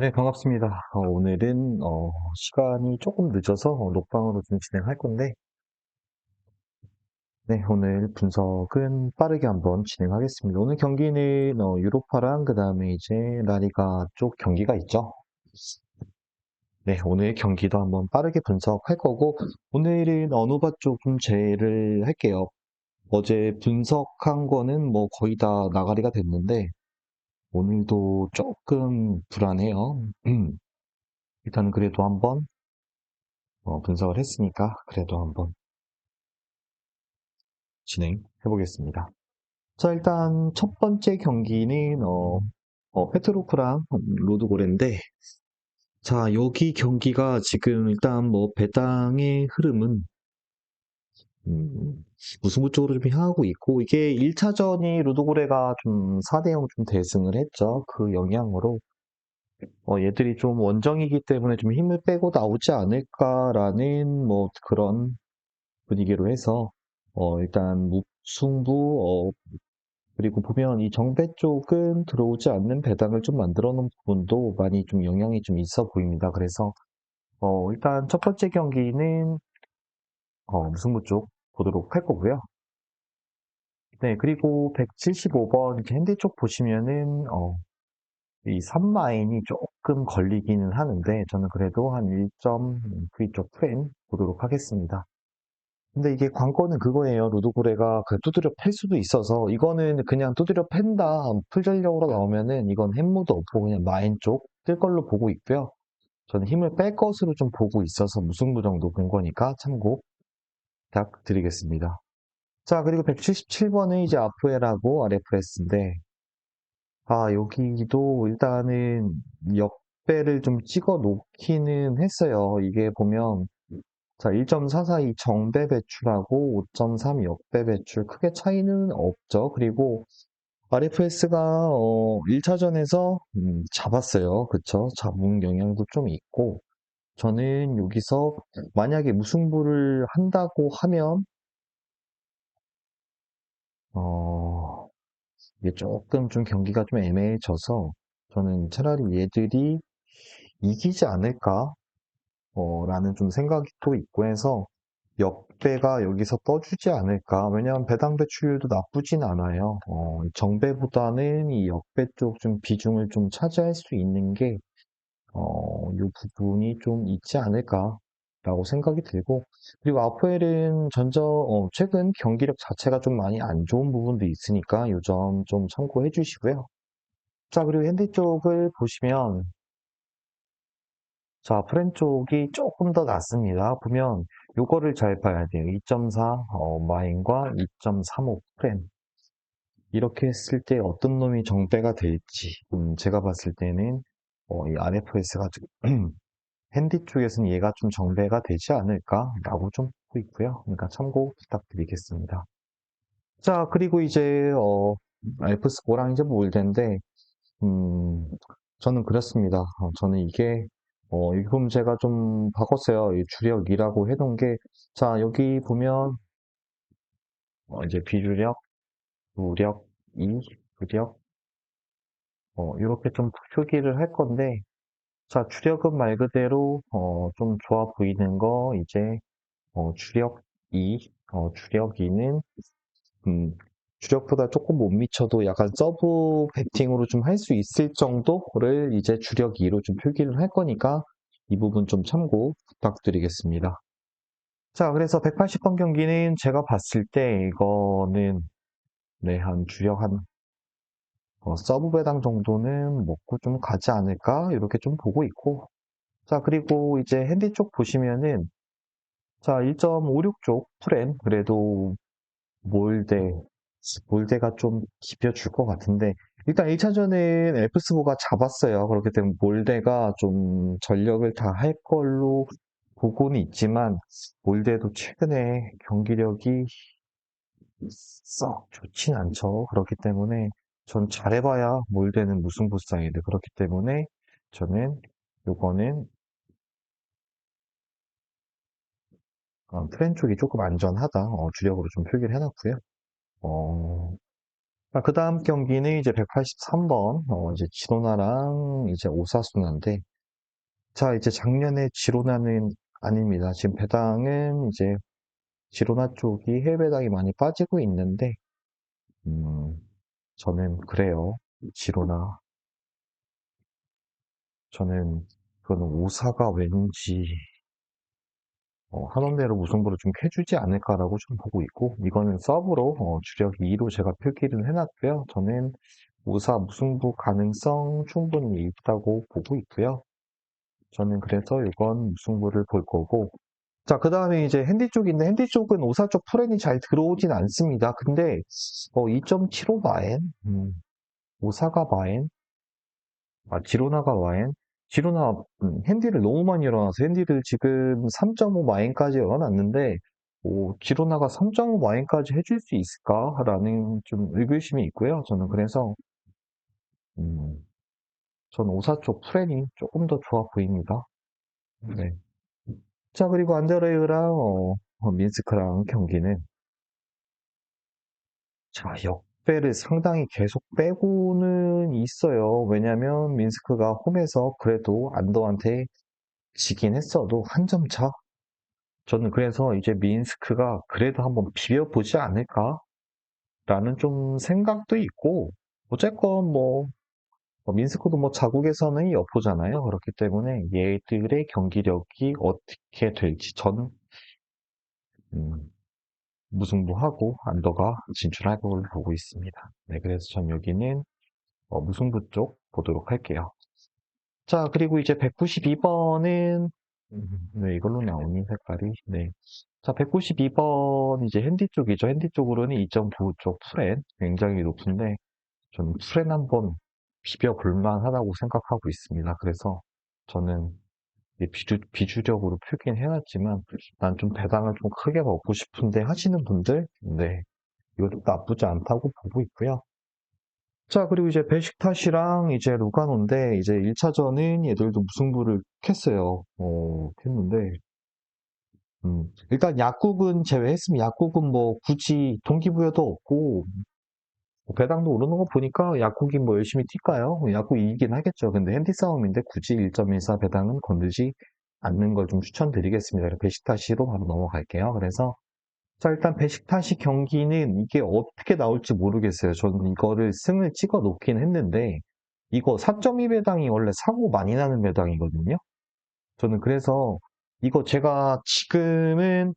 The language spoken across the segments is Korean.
네, 반갑습니다. 어, 오늘은 어, 시간이 조금 늦어서 어, 녹방으로 좀 진행할 건데, 네, 오늘 분석은 빠르게 한번 진행하겠습니다. 오늘 경기는 어, 유로파랑 그 다음에 이제 라리가 쪽 경기가 있죠. 네, 오늘 경기도 한번 빠르게 분석할 거고, 오늘은 어느 바쪽좀 제외를 할게요. 어제 분석한 거는 뭐 거의 다 나가리가 됐는데, 오늘도 조금 불안해요. 일단은 그래도 한번 어, 분석을 했으니까 그래도 한번 진행해 보겠습니다. 자, 일단 첫 번째 경기는 어, 어, 페트로프랑 로드고레인데 자, 여기 경기가 지금 일단 뭐 배당의 흐름은 음, 무승부 쪽으로 좀 향하고 있고 이게 1차전이 로드고레가 좀 4대 0 좀 대승을 했죠. 그 영향으로 어, 얘들이 좀 원정이기 때문에 좀 힘을 빼고 나오지 않을까라는 뭐 그런 분위기로 해서 어, 일단 무승부 어, 그리고 보면 이 정배 쪽은 들어오지 않는 배당을 좀 만들어 놓은 부분도 많이 좀 영향이 좀 있어 보입니다. 그래서 어, 일단 첫 번째 경기는 어, 무승부 쪽 보도록 할 거고요. 네, 그리고 175번 이렇게 핸디 쪽 보시면은 어, 이 3마인이 조금 걸리기는 하는데 저는 그래도 한 1점 V쪽 프레임 보도록 하겠습니다. 근데 이게 관건은 그거예요. 루드고레가 그 두드려 팰 수도 있어서 이거는 그냥 두드려 팬다 풀 전력으로 나오면은 이건 햄무도 없고 그냥 마인 쪽 뜰 걸로 보고 있고요. 저는 힘을 뺄 것으로 좀 보고 있어서 무승부 정도 본 거니까 참고 부탁드리겠습니다. 자 그리고 177번은 이제 아프에라고 RFS인데 아 여기도 일단은 역배를 좀 찍어 놓기는 했어요. 이게 보면 자, 1.442 정배 배출하고 5.3 역배 배출 크게 차이는 없죠. 그리고 RFS가 어, 1차전에서 음, 잡았어요. 그쵸? 잡은 영향도 좀 있고 저는 여기서 만약에 무승부를 한다고 하면 어, 이게 조금 좀 경기가 좀 애매해져서 저는 차라리 얘들이 이기지 않을까 어, 라는 좀 생각이 또 있고 해서 역배가 여기서 떠주지 않을까. 왜냐하면 배당 배출률도 나쁘진 않아요. 어, 정배보다는 이 역배 쪽 좀 비중을 좀 차지할 수 있는 게, 어, 이 부분이 좀 있지 않을까라고 생각이 들고, 그리고 아포엘은 전저, 어, 최근 경기력 자체가 좀 많이 안 좋은 부분도 있으니까 이 점 좀 참고해 주시고요. 자, 그리고 핸디 쪽을 보시면, 자, 프렌 쪽이 조금 더 낫습니다. 보면 요거를 잘 봐야 돼요. 2.4 어, 마인과 2.35 프렌. 이렇게 했을 때 어떤 놈이 정배가 될지 음, 제가 봤을 때는 어, 이 RFS가 핸디 쪽에서는 얘가 좀 정배가 되지 않을까라고 좀 보고 있고요. 그러니까 참고 부탁드리겠습니다. 자, 그리고 이제 어, 알프스 고랑 이제 모일 텐데 음, 저는 그렇습니다. 어, 저는 이게 어, 이금 제가 좀 바꿨어요. 이 주력이라고 해놓은 게, 자, 여기 보면, 어, 이제 비주력, 무력, 이, 구력, 어, 이렇게 좀 표기를 할 건데, 자, 주력은 말 그대로, 어, 좀 좋아 보이는 거, 이제, 어, 주력 2, 어, 주력 2는, 음, 주력보다 조금 못 미쳐도 약간 서브 배팅으로 좀 할 수 있을 정도를 이제 주력 2로 좀 표기를 할 거니까 이 부분 좀 참고 부탁드리겠습니다. 자, 그래서 180번 경기는 제가 봤을 때 이거는 네, 한 주력 한 어, 서브 배당 정도는 먹고 좀 가지 않을까 이렇게 좀 보고 있고 자, 그리고 이제 핸디 쪽 보시면은 자, 1.56쪽 프렌 그래도 몰대 몰대가 좀 깊여줄 것 같은데 일단 1차전은 엘프스보가 잡았어요. 그렇기 때문에 몰대가 좀 전력을 다 할 걸로 보고는 있지만 몰대도 최근에 경기력이 썩 좋진 않죠. 그렇기 때문에 전 잘해봐야 몰대는 무승부상인데 그렇기 때문에 저는 요거는 어, 프렌 쪽이 조금 안전하다. 어, 주력으로 좀 표기를 해놨고요. 어, 그 다음 경기는 이제 183번, 어, 이제 지로나랑 이제 오사수나인데, 자, 이제 작년에 지로나는 아닙니다. 지금 배당은 이제 지로나 쪽이 해외 배당이 많이 빠지고 있는데, 음, 저는 그래요. 지로나. 저는 그거는 오사가 왠지 어, 한원대로 무승부를 좀 해주지 않을까라고 좀 보고 있고 이거는 서브로 어, 주력 2로 제가 표기를 해놨고요. 저는 우사 무승부 가능성 충분히 있다고 보고 있고요. 저는 그래서 이건 무승부를 볼 거고 자, 그 다음에 이제 핸디 쪽인데 핸디 쪽은 오사 쪽 프렌이 잘 들어오진 않습니다. 근데 어, 2.75 마엔 음, 오사가 마엔 아, 지로나가 마엔 지로나 음, 핸디를 너무 많이 열어놔서 핸디를 지금 3.5 마인까지 열어놨는데 오, 지로나가 3.5 마인까지 해줄 수 있을까라는 좀 의구심이 있고요. 저는 그래서 음, 전 오사 쪽 프렌이 조금 더 좋아 보입니다. 네. 자 그리고 안드레이랑 어, 어, 민스크랑 경기는 자 역배를 상당히 계속 빼고는 있어요. 왜냐면 민스크가 홈에서 그래도 안더한테 지긴 했어도 한 점 차. 저는 그래서 이제 민스크가 그래도 한번 비벼보지 않을까? 라는 좀 생각도 있고, 어쨌건 뭐, 뭐 민스크도 뭐 자국에서는 여포잖아요. 그렇기 때문에 얘들의 경기력이 어떻게 될지 저는, 음, 무승부하고 안더가 진출할 걸로 보고 있습니다. 네, 그래서 전 여기는 어, 무승부 쪽 보도록 할게요. 자, 그리고 이제 192번은, 네, 이걸로 나오니, 색깔이. 네. 자, 192번, 이제 핸디 쪽이죠. 핸디 쪽으로는 2.9쪽 프렌. 굉장히 높은데, 저는 프렌 한번 비벼 볼만 하다고 생각하고 있습니다. 그래서 저는 비주, 비주력으로 표기는 해놨지만, 난 좀 배당을 좀 크게 먹고 싶은데 하시는 분들, 네. 이것도 나쁘지 않다고 보고 있고요. 자, 그리고 이제 베식타시랑 이제 루가노인데, 이제 1차전은 얘들도 무승부를 캤어요. 어, 했는데, 음, 일단 약국은 제외했으면 약국은 뭐 굳이 동기부여도 없고, 뭐 배당도 오르는 거 보니까 약국이 뭐 열심히 뛸까요? 약국 이기긴 하겠죠. 근데 핸디 싸움인데 굳이 1.14 배당은 건들지 않는 걸 좀 추천드리겠습니다. 베식타시로 바로 넘어갈게요. 그래서 자, 일단 베식타시 경기는 이게 어떻게 나올지 모르겠어요. 저는 이거를 승을 찍어 놓긴 했는데, 이거 4.2 배당이 원래 사고 많이 나는 배당이거든요. 저는 그래서 이거 제가 지금은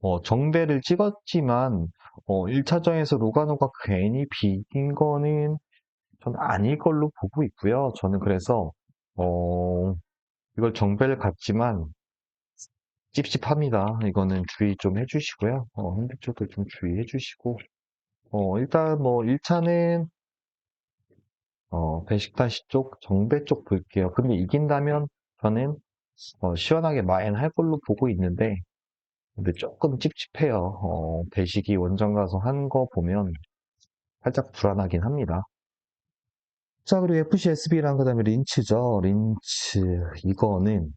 어, 정배를 찍었지만, 어, 1차전에서 로가노가 괜히 비긴 거는 저는 아닐 걸로 보고 있고요. 저는 그래서, 어, 이걸 정배를 갔지만, 찝찝합니다. 이거는 주의 좀 해주시고요. 어, 핸드 쪽도 좀 주의해 주시고. 어, 일단 뭐 1차는 어, 베식타시 쪽, 정배 쪽 볼게요. 근데 이긴다면 저는 어, 시원하게 마인 할 걸로 보고 있는데 근데 조금 찝찝해요. 어, 배식이 원정 가서 한 거 보면 살짝 불안하긴 합니다. 자, 그리고 FCSB랑 그 다음에 린츠죠. 린츠. 이거는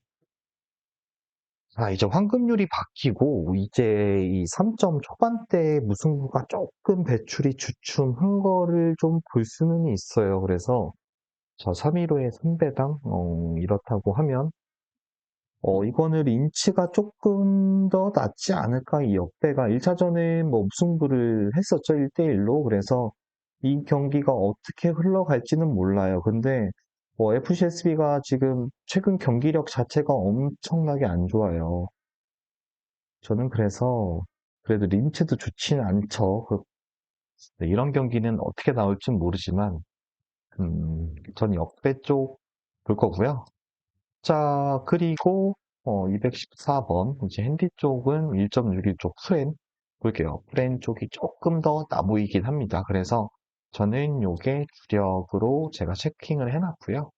아, 이제 황금률이 바뀌고, 이제 이 3점 초반대 무승부가 조금 배출이 주춤한 거를 좀 볼 수는 있어요. 그래서, 저 315의 3배당, 어, 이렇다고 하면, 어, 이거는 인치가 조금 더 낫지 않을까, 이 역배가. 1차전에 뭐 무승부를 했었죠, 1대1로. 그래서 이 경기가 어떻게 흘러갈지는 몰라요. 근데, 뭐 FCSB가 지금 최근 경기력 자체가 엄청나게 안 좋아요. 저는 그래서 그래도 린치도 좋지는 않죠. 그- 네, 이런 경기는 어떻게 나올지 모르지만 음, 전 역배 쪽 볼 거고요. 자, 그리고 214번 이제 핸디 쪽은 1.61 쪽 프렌 볼게요. 프렌 쪽이 조금 더 나보이긴 합니다. 그래서 저는 요게 주력으로 제가 체킹을 해놨고요.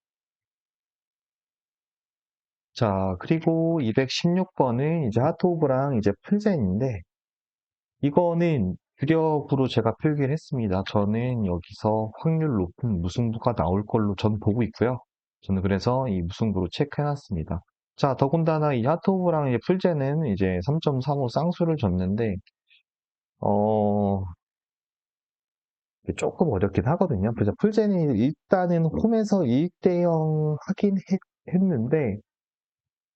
자, 그리고 216번은 이제 하트오브랑 이제 풀젠인데, 이거는 주력으로 제가 필기를 했습니다. 저는 여기서 확률 높은 무승부가 나올 걸로 전 보고 있고요. 저는 그래서 이 무승부로 체크해놨습니다. 자, 더군다나 이 하트오브랑 이제 풀젠은 이제 3.35 쌍수를 줬는데, 어, 조금 어렵긴 하거든요. 그래서 풀젠이 일단은 홈에서 1대0 하긴 했, 했는데,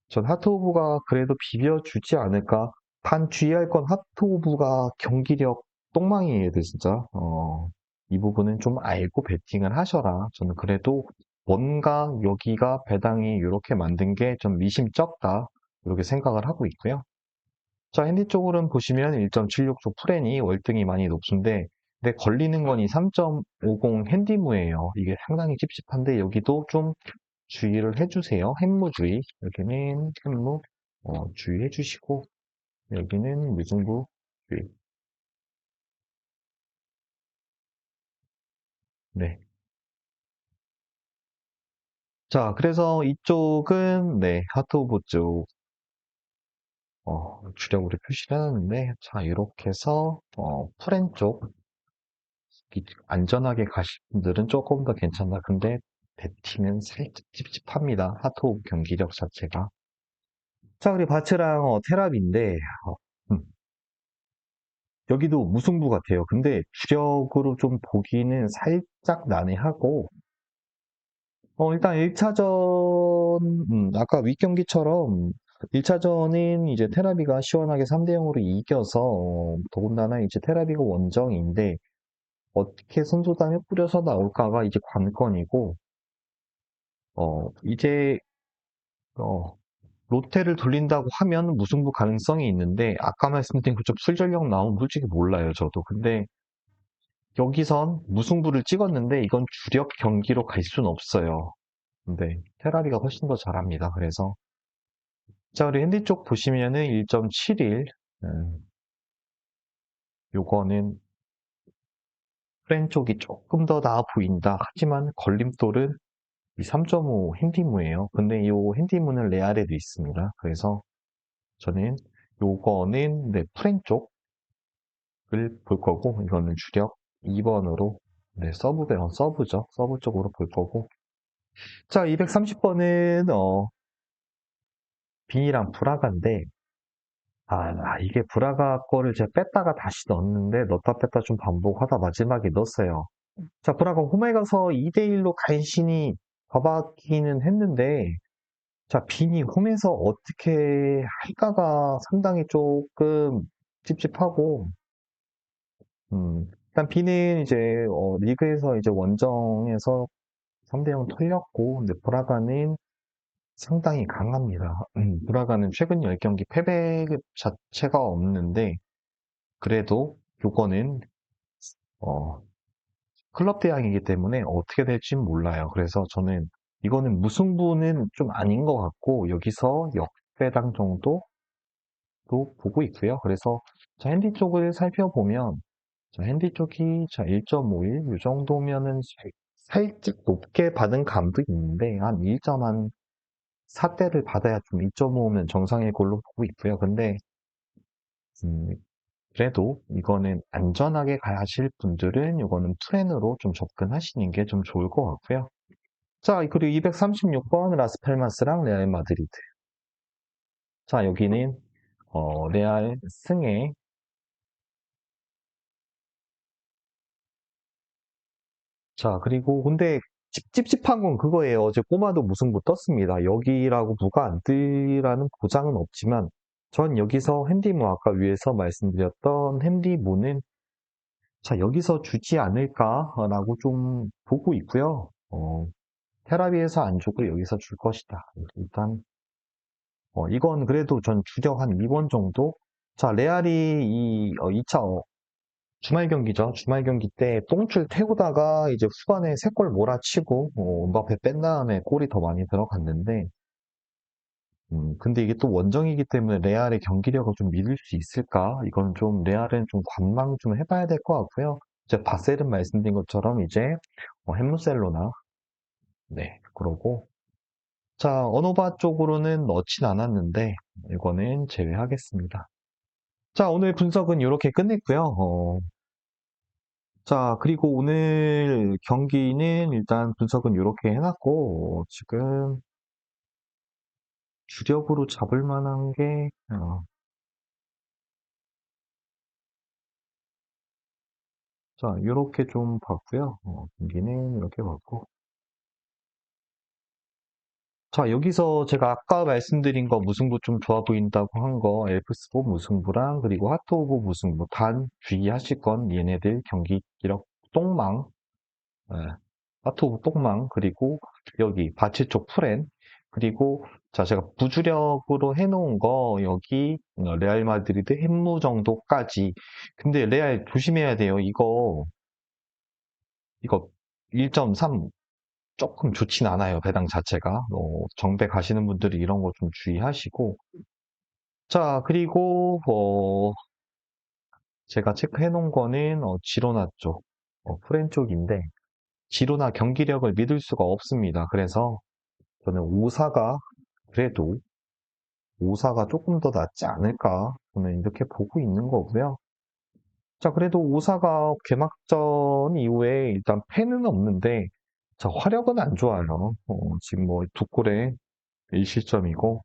전 하트 오브가 그래도 비벼주지 않을까. 단 주의할 건 하트 오브가 경기력 똥망이에요, 진짜. 어, 이 부분은 좀 알고 베팅을 하셔라. 저는 그래도 뭔가 여기가 배당이 이렇게 만든 게 좀 미심쩍다. 이렇게 생각을 하고 있고요. 자, 핸디 쪽으로는 보시면 1.76쪽 프렌이 월등히 많이 높은데, 근데 걸리는 건 이 3.50 핸디무예요. 이게 상당히 찝찝한데, 여기도 좀 주의를 해주세요. 햄무 주의. 여기는 햄무 어, 주의해 주시고, 여기는 무승부 주의. 네. 자, 그래서 이쪽은, 네, 하트 오브 쪽, 어, 주력으로 표시를 해놨는데, 자, 이렇게 해서, 어, 프렌 쪽, 이- 안전하게 가실 분들은 조금 더 괜찮다. 근데, 배팅은 살짝 찝찝합니다. 하트 오브 경기력 자체가. 자, 그리고 바츠랑 어, 테랍인데, 어, 음, 여기도 무승부 같아요. 근데 주력으로 좀 보기는 살짝 난해하고, 어, 일단 1차전, 음, 아까 윗경기처럼 1차전은 이제 테라비가 시원하게 3대 0으로 이겨서, 어, 더군다나 이제 테라비가 원정인데, 어떻게 선수단을 꾸려서 나올까가 이제 관건이고, 어, 이제, 어, 롯데를 돌린다고 하면 무승부 가능성이 있는데, 아까 말씀드린 그쪽 술전력 나오면 솔직히 몰라요, 저도. 근데, 여기선 무승부를 찍었는데, 이건 주력 경기로 갈 수는 없어요. 근데, 테라비가 훨씬 더 잘합니다. 그래서, 자, 우리 핸디 쪽 보시면은 1.71. 음, 요거는 프렌 쪽이 조금 더 나아 보인다. 하지만 걸림돌은 이 3.5 핸디무예요. 근데 이 핸디무는 레알에도 있습니다. 그래서 저는 요거는 네, 프렌 쪽을 볼 거고, 이거는 주력 2번으로 네, 서브 배원 서브죠. 서브 쪽으로 볼 거고. 자, 230번은 어, 빈이랑 브라가인데 아, 아, 이게 브라가 거를 제가 뺐다가 다시 넣었는데 넣다 뺐다 좀 반복하다 마지막에 넣었어요. 자, 브라가 홈에 가서 2대1로 간신히 봐봤기는 했는데 자, 빈이 홈에서 어떻게 할까가 상당히 조금 찝찝하고 음, 일단 빈은 이제 어, 리그에서 이제 원정에서 3대0 털렸고 근데 브라가는 상당히 강합니다. 음, 브라가는 최근 10경기 패배 자체가 없는데 그래도 요거는 어, 클럽 대항이기 때문에 어떻게 될지 몰라요. 그래서 저는 이거는 무승부는 좀 아닌 것 같고 여기서 역배당 정도로 보고 있고요. 그래서 자, 핸디 쪽을 살펴보면 자, 핸디 쪽이 자, 1.51 이 정도면은 살- 살짝 높게 받은 감도 있는데 한 1.4대를 받아야 좀 2.5면 정상일 걸로 보고 있고요. 근데 음, 그래도 이거는 안전하게 가실 분들은 이거는 프렌으로 좀 접근하시는 게 좀 좋을 것 같고요. 자, 그리고 236번 라스팔마스랑 레알 마드리드. 자, 여기는 어, 레알 승에 자, 그리고 근데 찝- 찝찝한 건 그거예요. 어제 꼬마도 무승부 떴습니다. 여기라고 누가 안 뜨라는 보장은 없지만 전 여기서 핸디모 아까 위에서 말씀드렸던 핸디모는 자, 여기서 주지 않을까라고 좀 보고 있고요. 어, 테라비에서 안 주고 여기서 줄 것이다. 일단, 어, 이건 그래도 전 주력 한 2번 정도? 자, 레알이 이, 어, 2차, 어, 주말 경기죠. 주말 경기 때 똥줄 태우다가 이제 후반에 3골 몰아치고, 어, 음바페 뺀 다음에 골이 더 많이 들어갔는데, 음, 근데 이게 또 원정이기 때문에 레알의 경기력을 좀 믿을 수 있을까? 이건 좀 레알은 좀 관망 좀 해봐야 될 것 같고요. 이제 바셀은 말씀드린 것처럼 이제 어, 햄무셀로나 네 그러고 자 어노바 쪽으로는 넣진 않았는데 이거는 제외하겠습니다. 자 오늘 분석은 이렇게 끝냈고요. 어, 자 그리고 오늘 경기는 일단 분석은 이렇게 해놨고 어, 지금 주력으로 잡을 만한 게 어, 자, 이렇게 좀 봤고요. 어, 경기는 이렇게 봤고. 자, 여기서 제가 아까 말씀드린 거 무승부 좀 좋아 보인다고 한 거 엘프스보 무승부랑 그리고 하트 오브 무승부 단 주의하실 건 얘네들 경기 기록 똥망 예, 하트 오브 똥망 그리고 여기 바치 쪽 프렌 그리고 자 제가 부주력으로 해놓은 거 여기 어, 레알 마드리드 햄무 정도까지. 근데 레알 조심해야 돼요. 이거 이거 1.3 조금 좋진 않아요. 배당 자체가. 어, 정배 가시는 분들이 이런 거 좀 주의하시고. 자, 그리고, 어, 제가 체크해 놓은 거는, 어, 지로나 쪽, 어, 프렌 쪽인데, 지로나 경기력을 믿을 수가 없습니다. 그래서 저는 오사가, 그래도, 오사가 조금 더 낫지 않을까. 저는 이렇게 보고 있는 거고요. 자, 그래도 오사가 개막전 이후에 일단 팬은 없는데, 자, 화력은 안 좋아요. 어, 지금 뭐 두 골에 1실점이고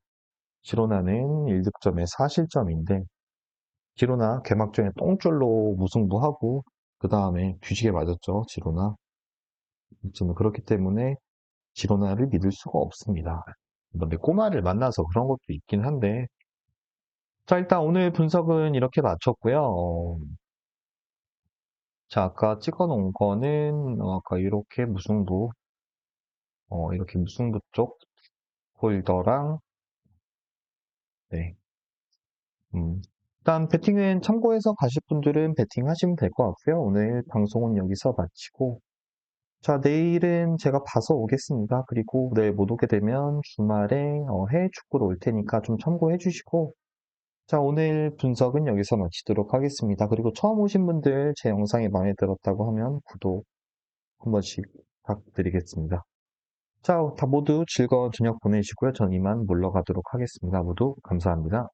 지로나는 1득점에 4실점인데 지로나 개막전에 똥줄로 무승부하고 그 다음에 뒤지게 맞았죠. 지로나. 저는 그렇기 때문에 지로나를 믿을 수가 없습니다. 근데 꼬마를 만나서 그런 것도 있긴 한데 자 일단 오늘 분석은 이렇게 마쳤고요. 어, 자 아까 찍어 놓은 거는 어, 아까 이렇게 무승부 어, 이렇게 무승부 쪽 홀더랑 네. 음, 일단 배팅은 참고해서 가실 분들은 배팅 하시면 될 것 같고요. 오늘 방송은 여기서 마치고 자 내일은 제가 봐서 오겠습니다. 그리고 내일 못 오게 되면 주말에 어, 해외 축구로 올 테니까 좀 참고해 주시고 자 오늘 분석은 여기서 마치도록 하겠습니다. 그리고 처음 오신 분들 제 영상이 마음에 들었다고 하면 구독 한 번씩 부탁드리겠습니다. 자, 다 모두 즐거운 저녁 보내시고요. 전 이만 물러가도록 하겠습니다. 모두 감사합니다.